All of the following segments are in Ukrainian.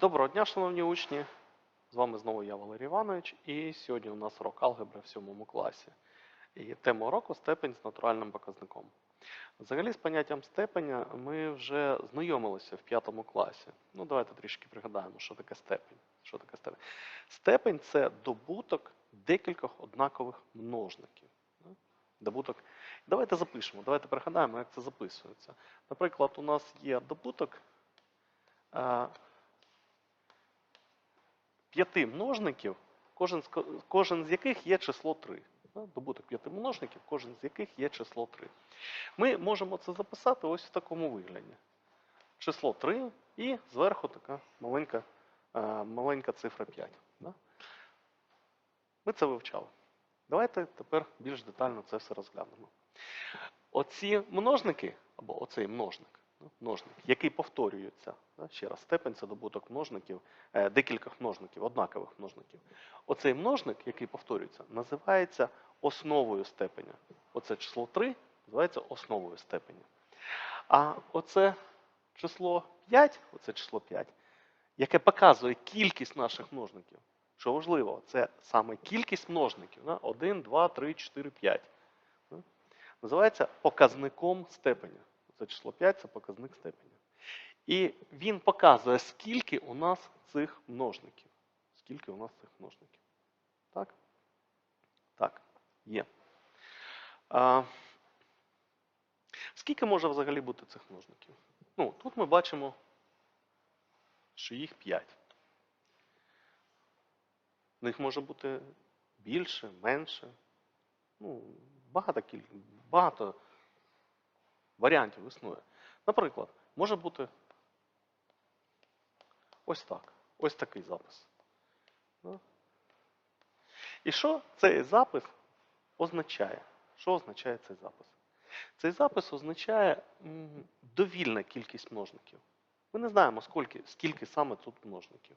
Доброго дня, шановні учні! З вами знову я, Валерій Іванович, і сьогодні у нас урок алгебри в 7 класі. І тема уроку степень з натуральним показником. Взагалі, з поняттям степеня ми вже знайомилися в 5 класі. Ну, давайте трішки пригадаємо, що таке степень. Що таке степень? Степень це добуток декількох однакових множників. Добуток. Давайте запишемо, давайте пригадаємо, як це записується. Наприклад, у нас є добуток. П'яти множників, кожен з, кожен з яких є число 3. Добуток п'яти множників, кожен з яких є число 3. Ми можемо це записати ось в такому вигляді. Число 3 і зверху така маленька, е, маленька цифра 5. Ми це вивчали. Давайте тепер більш детально це все розглянемо. Оці множники, або оцей множник, множник, який повторюється, ще раз, степень це добуток множників, е, декількох множників, однакових множників. Оцей множник, який повторюється, називається основою степеня. Оце число 3 називається основою степеня. А оце число 5, оце число 5, яке показує кількість наших множників. Що важливо, це саме кількість множників. 1, 2, 3, 4, 5. Називається показником степеня. Це число 5 це показник степеня. І він показує, скільки у нас цих множників. Скільки у нас цих множників. Так? Так, є. А, скільки може взагалі бути цих множників? Ну, тут ми бачимо, що їх 5. Ну, їх може бути більше, менше. Ну, багато, багато варіантів існує. Наприклад, може бути ось так. Ось такий запис. І що цей запис означає? Що означає цей запис? Цей запис означає довільна кількість множників. Ми не знаємо, скільки, скільки саме тут множників.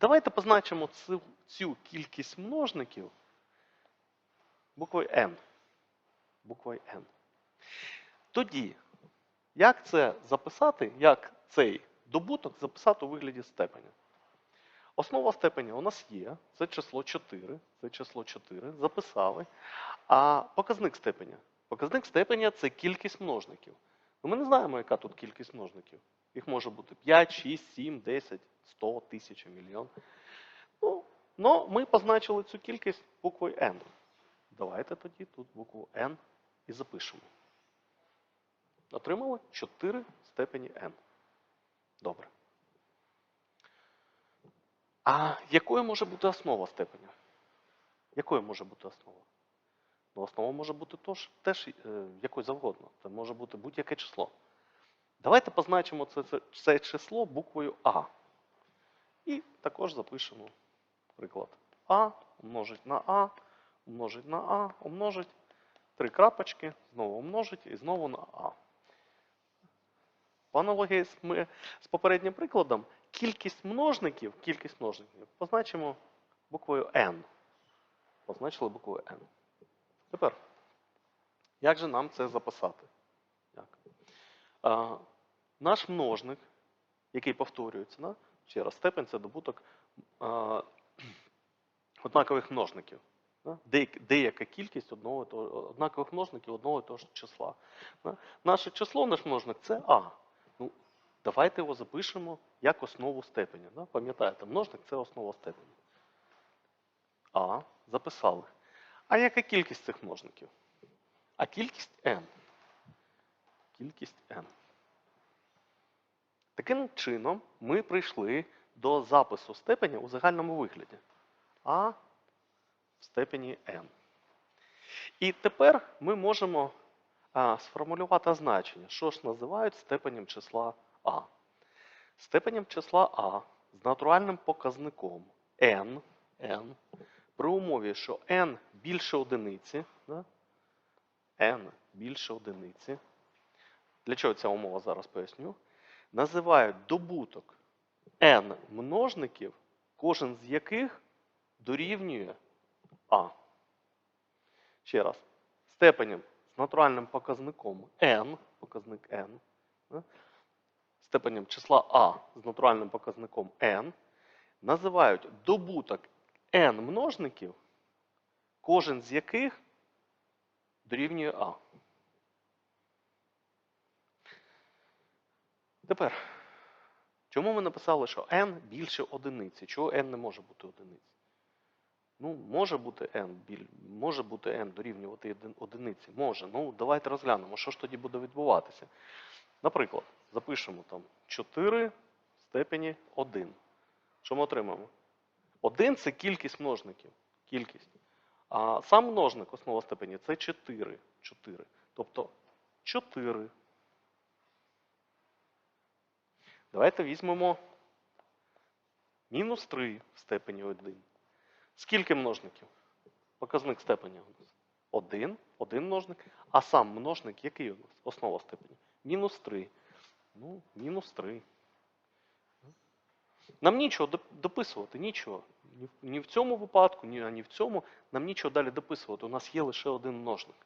Давайте позначимо цю, цю кількість множників буквою n. Буквою n. Тоді, як це записати, як цей добуток записати у вигляді степеня? Основа степеня у нас є, це число 4, це число 4, записали. А показник степеня? Показник степеня це кількість множників. Ну, ми не знаємо, яка тут кількість множників. Їх може бути 5, 6, 7, 10, 100, 1000, мільйон. Ну, но ми позначили цю кількість буквою n. Давайте тоді тут букву n і запишемо. Отримали 4 степені n. Добре. А якою може бути основа степеня? Якою може бути основа? Ну, основа може бути тож, теж е, якою завгодно. Це може бути будь-яке число. Давайте позначимо це, це, це число буквою А. І також запишемо приклад. А умножить на А, умножить на А, умножить три крапочки, знову умножить і знову на А. По аналогії з, з попереднім прикладом, кількість множників, кількість множників позначимо буквою n. Позначили буквою n. Тепер, як же нам це записати? Як? А, наш множник, який повторюється, да? ще раз, степень це добуток а, однакових множників. Деяка кількість одного, однакових множників одного і того ж числа. Наше число, наш множник це А. Давайте його запишемо як основу степеня. Да? Пам'ятаєте, множник це основа степеня. А, записали. А яка кількість цих множників? А кількість n. Кількість n. Таким чином ми прийшли до запису степеня у загальному вигляді. А в степені n. І тепер ми можемо а, сформулювати значення, що ж називають степенем числа А. Степенем числа А з натуральним показником n, n при умові, що n більше одиниці, да? n більше одиниці. Для чого ця умова зараз поясню? Називають добуток n множників, кожен з яких дорівнює А. Ще раз. Степенем з натуральним показником n, показник n? Степенем числа а з натуральним показником n називають добуток n множників, кожен з яких дорівнює а. Тепер, чому ми написали, що n більше одиниці? Чого n не може бути одиниці? Ну, може бути n, може бути n дорівнювати один- одиниці. Може. Ну, давайте розглянемо, що ж тоді буде відбуватися. Наприклад, запишемо там 4 в степені 1. Що ми отримаємо? 1 це кількість множників. Кількість. А сам множник основа степені це 4. 4. Тобто 4. Давайте візьмемо мінус 3 в степені 1. Скільки множників? Показник степеня у нас. 1, один множник. А сам множник який у нас? Основа степені? Мінус 3. Ну, мінус 3. Нам нічого дописувати, нічого. Ні в- цьому випадку, ні, в цьому. Нам нічого далі дописувати. У нас є лише один множник.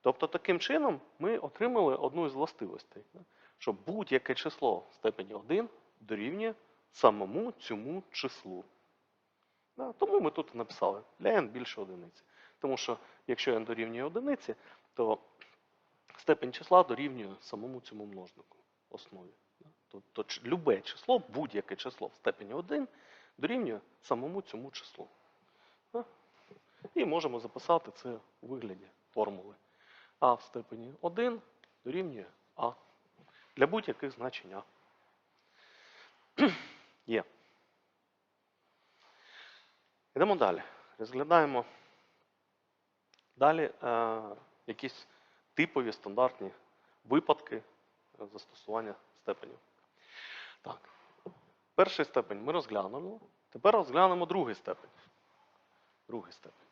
Тобто таким чином ми отримали одну із властивостей, що будь-яке число в степені 1 дорівнює самому цьому числу. Тому ми тут написали для n більше одиниці. Тому що якщо n дорівнює одиниці, то степень числа дорівнює самому цьому множнику основі. Тобто любе число, будь-яке число в степені 1 дорівнює самому цьому числу. І можемо записати це у вигляді формули. А в степені 1 дорівнює А. Для будь-яких значень А. Є. Йдемо далі. Розглядаємо далі е, якісь типові стандартні випадки застосування степенів. Так. Перший степень ми розглянули. Тепер розглянемо другий степень. Другий степень.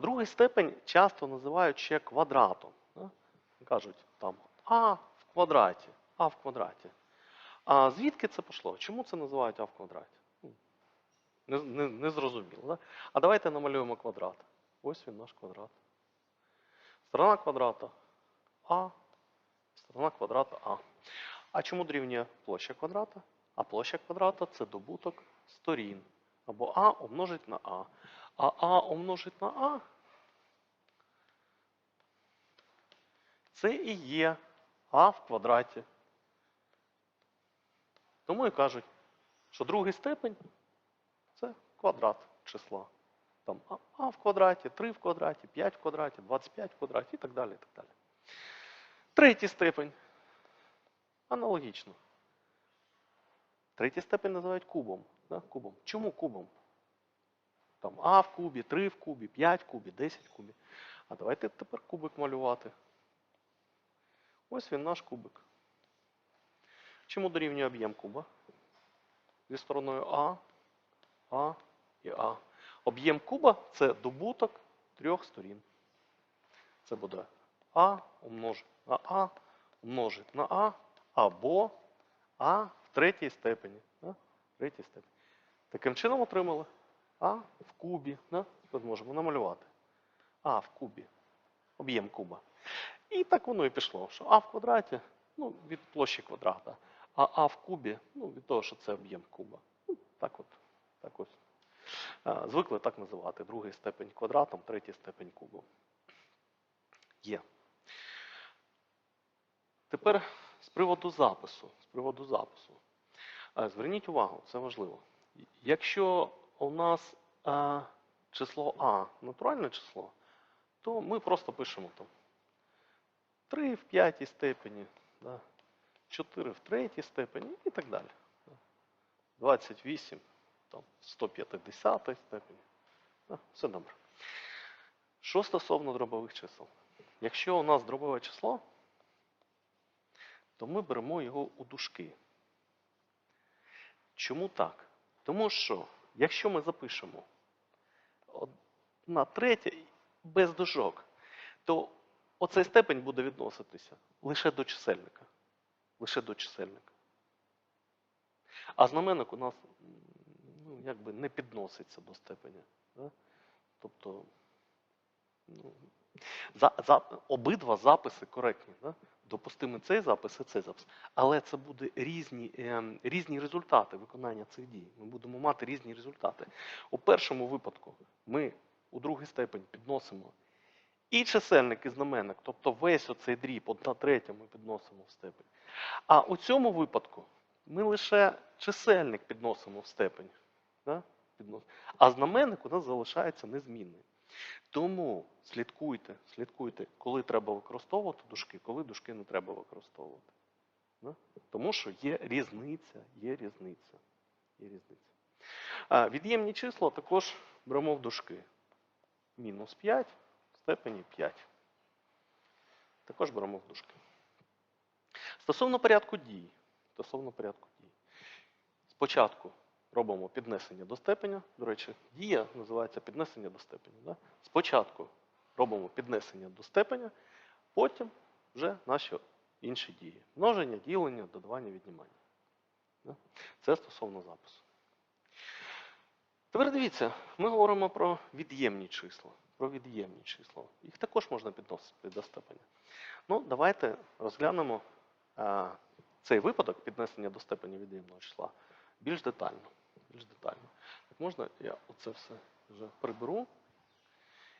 Другий степень часто називають ще квадратом. Кажуть там а в квадраті, а в квадраті. А звідки це пішло? Чому це називають а в квадраті? Ну, Не, не, не зрозуміло. Да? А давайте намалюємо квадрат. Ось він наш квадрат. Сторона квадрата А, сторона квадрата А. А чому дорівнює площа квадрата? А площа квадрата це добуток сторін. Або А умножить на А. А А умножить на А. Це і є А в квадраті. Тому і кажуть, що другий степень це квадрат числа. Там а, в квадраті, 3 в квадраті, 5 в квадраті, 25 в квадраті і так далі. І так далі. Третій степень. Аналогічно. Третій степень називають кубом. Да? кубом. Чому кубом? Там А в кубі, 3 в кубі, 5 в кубі, 10 в кубі. А давайте тепер кубик малювати. Ось він наш кубик. Чому дорівнює об'єм куба? Зі стороною А, А і А. Об'єм куба це добуток трьох сторін. Це буде А умножить на А, умножить на А, або А в третій степені. Да? Третій степені. Таким чином отримали А в кубі. Да? Тут можемо намалювати. А в кубі. Об'єм куба. І так воно і пішло, що А в квадраті ну, від площі квадрата, а А в кубі ну, від того, що це об'єм куба. Ну, так от. А, Звикли так називати. Другий степень квадратом, третій степень кубом. Є. Тепер з приводу запису. З приводу запису. Зверніть увагу, це важливо. Якщо у нас а, число А натуральне число, то ми просто пишемо там 3 в п'ятій степені, да, 4 в третій степені і так далі. 28 там, 150 степені. Все добре. Що стосовно дробових чисел? Якщо у нас дробове число, то ми беремо його у дужки. Чому так? Тому що, якщо ми запишемо на третє без дужок, то оцей степень буде відноситися лише до чисельника. Лише до чисельника. А знаменник у нас ну, якби не підноситься до степеня. Да? Тобто, ну, За, за, обидва записи коректні. Да? Допустимо цей запис і цей запис. Але це буде різні, ем, різні результати виконання цих дій. Ми будемо мати різні результати. У першому випадку ми у другий степень підносимо і чисельник, і знаменник, тобто весь оцей дріб, одна третя ми підносимо в степень. А у цьому випадку ми лише чисельник підносимо в степень. Да? А знаменник у нас залишається незмінним. Тому слідкуйте, слідкуйте, коли треба використовувати дужки, коли дужки не треба використовувати. Да? Тому що є різниця, є різниця. Є різниця. А, від'ємні числа також беремо в дужки. Мінус 5 в степені 5. Також беремо в дужки. Стосовно порядку дій. Стосовно порядку дій. Спочатку робимо піднесення до степеня. До речі, дія називається піднесення до степеня. Да? Спочатку робимо піднесення до степеня, потім вже наші інші дії. Множення, ділення, додавання, віднімання. Да? Це стосовно запису. Тепер дивіться, ми говоримо про від'ємні числа. Про від'ємні числа. Їх також можна підносити до степеня. Ну, давайте розглянемо а, цей випадок піднесення до степені від'ємного числа більш детально. Більш детально. Так можна я оце все вже приберу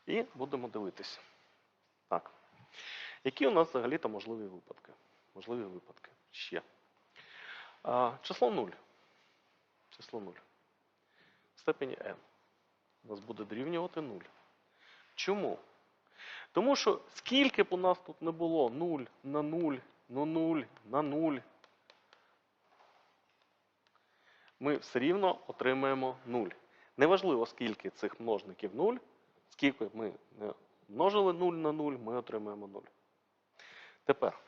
і будемо дивитися. Так. Які у нас взагалі-то можливі випадки? Можливі випадки ще. А, число 0. Число 0. В степені n. У нас буде дорівнювати 0. Чому? Тому що скільки б у нас тут не було 0 на 0, на 0, на 0, ми все рівно отримаємо 0. Неважливо, скільки цих множників 0, скільки ми множили 0 на 0, ми отримаємо 0. Тепер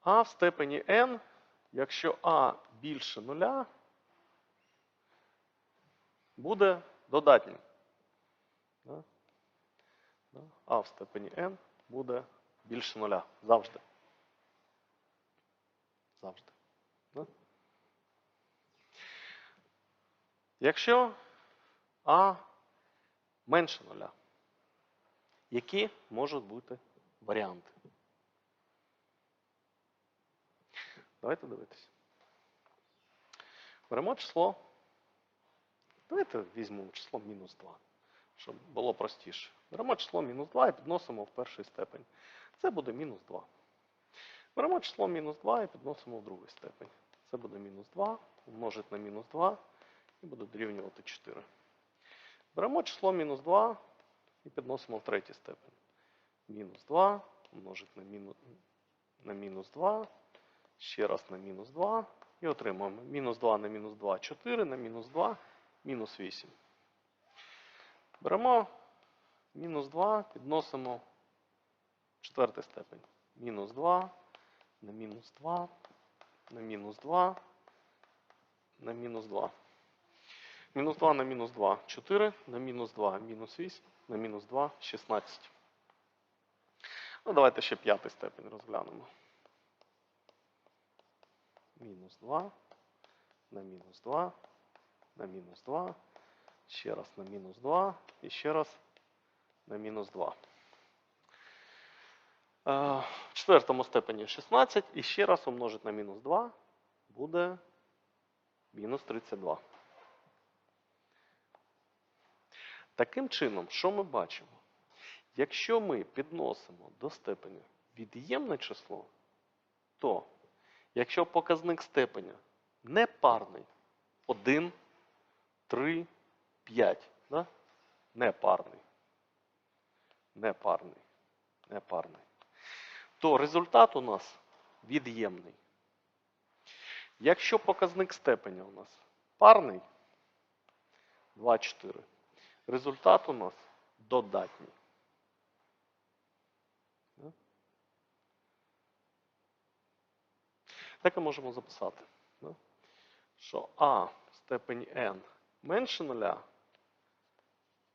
а в степені n, якщо а більше 0, буде додатнім. Да? Да? А в степені n буде більше 0. Завжди. Завжди. Да? Якщо А менше нуля, які можуть бути варіанти? Давайте дивитися. Беремо число. Давайте візьмемо число мінус 2, щоб було простіше. Беремо число мінус 2 і підносимо в перший степень. Це буде мінус 2. Беремо число мінус 2 і підносимо в другий степень. Це буде мінус 2, умножить на мінус 2 і буде дорівнювати 4. Беремо число мінус 2 і підносимо в третій степень. Мінус 2 умножить на мінус, на мінус 2, ще раз на мінус 2 і отримаємо мінус 2 на мінус 2 4, на мінус 2 мінус 8. Беремо мінус 2, підносимо в четвертий степень. Мінус 2 на мінус 2, на мінус 2, на мінус 2. Мінус 2 на мінус 2 4, на мінус 2 мінус 8, на мінус 2 16. Ну, давайте ще п'ятий степень розглянемо. Мінус 2, на мінус 2, на мінус 2, ще раз на мінус 2 і ще раз на мінус 2. Е, В четвертому степені 16 і ще раз умножить на мінус 2 буде мінус 32. Таким чином, що ми бачимо? Якщо ми підносимо до степеня від'ємне число, то якщо показник степеня не парний 1, 3, 5, да? не парний, не парний, не парний, то результат у нас від'ємний. Якщо показник степеня у нас парний 2, 4, результат у нас додатній. Да? Так і можемо записати, що А в степені n менше нуля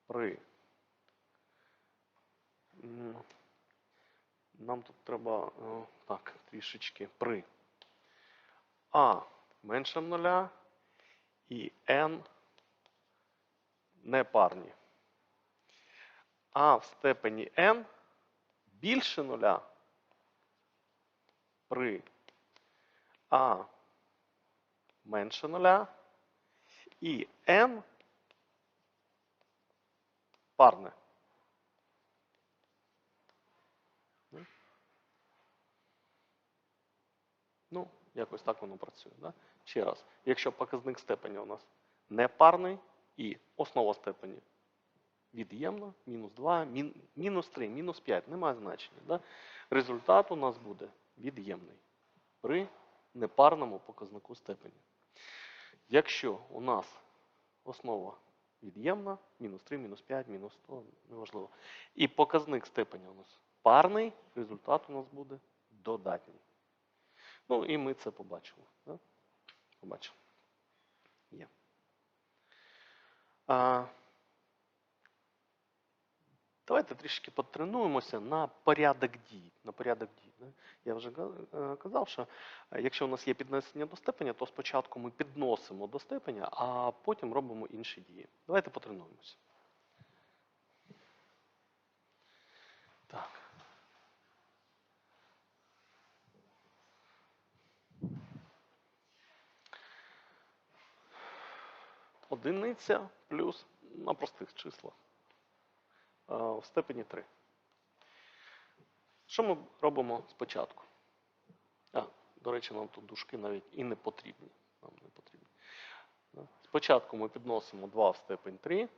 при нам тут треба так, трішечки при А менше нуля і n не парні. а в степені n більше нуля при а менше нуля і n парне. Ну, якось так воно працює. Да? Ще раз, якщо показник степені у нас непарний і основа степені від'ємна, мінус 2, мін, мінус 3, мінус 5, немає значення. Да? Результат у нас буде від'ємний при непарному показнику степені. Якщо у нас основа від'ємна, мінус 3, мінус 5, мінус 100, неважливо. І показник степені у нас парний, результат у нас буде додатній. Ну і ми це побачили. Да? Побачили. Є. Давайте трішки потренуємося на порядок дій. На порядок дій? Я вже е, казав, що е, якщо у нас є піднесення до степеня, то спочатку ми підносимо до степеня, а потім робимо інші дії. Давайте потренуємося. Так. Одиниця плюс на простих числах е, в степені 3. Що ми робимо спочатку? А, до речі, нам тут дужки навіть і не потрібні. Нам не потрібні. Спочатку ми підносимо 2 в степень 3.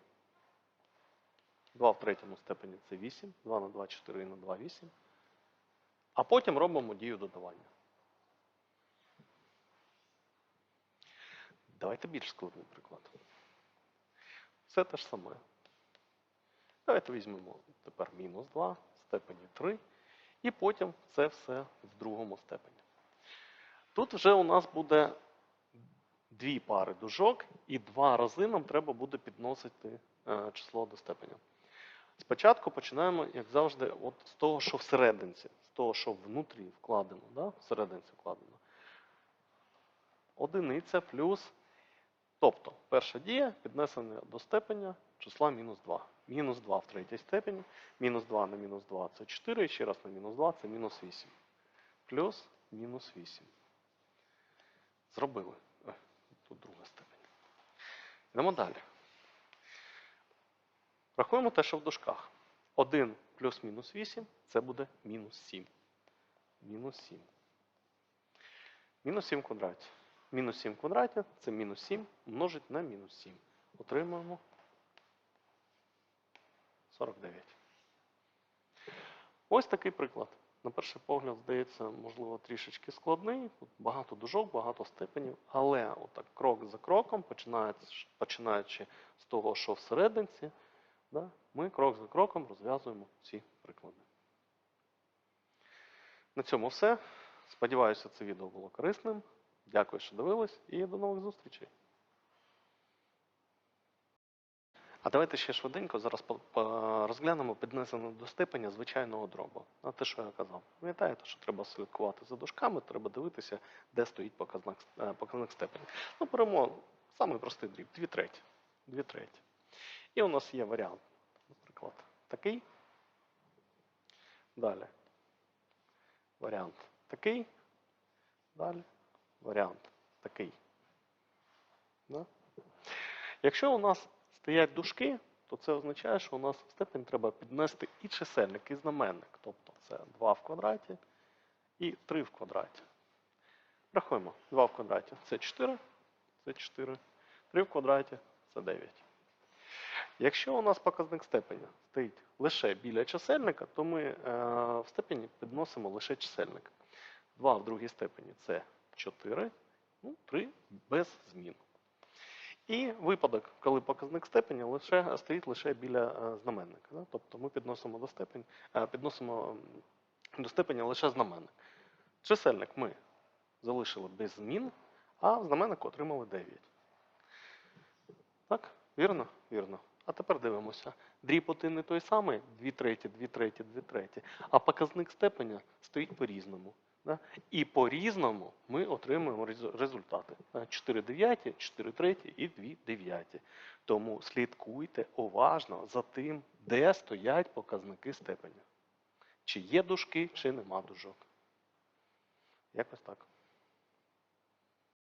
2 в третьому степені це 8. 2 на 2, 4 і на 2, 8. А потім робимо дію додавання. Давайте більш складний приклад. Все те ж саме. Давайте візьмемо тепер мінус 2 в степені 3. І потім це все в другому степені. Тут вже у нас буде дві пари дужок, і два рази нам треба буде підносити е, число до степеня. Спочатку починаємо, як завжди, от з того, що всерединці, з того, що внутрі вкладено, да? всерединці вкладено. Одиниця плюс. Тобто, перша дія піднесення до степеня числа мінус 2. Мінус 2 в третій степені. Мінус 2 на мінус 2 це 4, і ще раз на мінус 2 це мінус 8. Плюс мінус 8. Зробили. Ой, тут друга степень. Йдемо далі. Рахуємо те, що в дужках. 1 плюс мінус 8 це буде мінус 7. Мінус 7. Мінус 7 в квадраті. Мінус 7 в квадраті це мінус 7 множить на мінус 7. Отримуємо 49. Ось такий приклад. На перший погляд, здається, можливо, трішечки складний. Тут багато дужок, багато степенів, але отак крок за кроком, починаючи з того, що всерединці, да, ми крок за кроком розв'язуємо ці приклади. На цьому все. Сподіваюся, це відео було корисним. Дякую, що дивились, і до нових зустрічей. А давайте ще швиденько зараз розглянемо піднесення до степеня звичайного дробу. На те, що я казав. Пам'ятаєте, що треба слідкувати за дужками, треба дивитися, де стоїть показник, е, показник степені. Ну, беремо самий простий дріб 2 треті. 2 треті. І у нас є варіант, наприклад, такий. Далі. Варіант такий. Далі. Варіант такий. Да? Якщо у нас стоять дужки, то це означає, що у нас в степень треба піднести і чисельник, і знаменник. Тобто це 2 в квадраті і 3 в квадраті. Рахуємо. 2 в квадраті це 4, це 4. 3 в квадраті це 9. Якщо у нас показник степеня стоїть лише біля чисельника, то ми е, в степені підносимо лише чисельник. 2 в другій степені це 4, ну, 3 без змін. І випадок, коли показник степені лише, стоїть лише біля е, знаменника. Да? Тобто ми підносимо до степені, е, підносимо до степеня лише знаменник. Чисельник ми залишили без змін, а знаменник отримали 9. Так? Вірно? Вірно. А тепер дивимося. Дріб один не той самий, 2 треті, 2 треті, 2 треті. А показник степеня стоїть по-різному. І по-різному ми отримуємо результати. 4 дев'яті, 4 треті і 2 дев'яті. Тому слідкуйте уважно за тим, де стоять показники степеня. Чи є дужки, чи нема дужок. Якось так.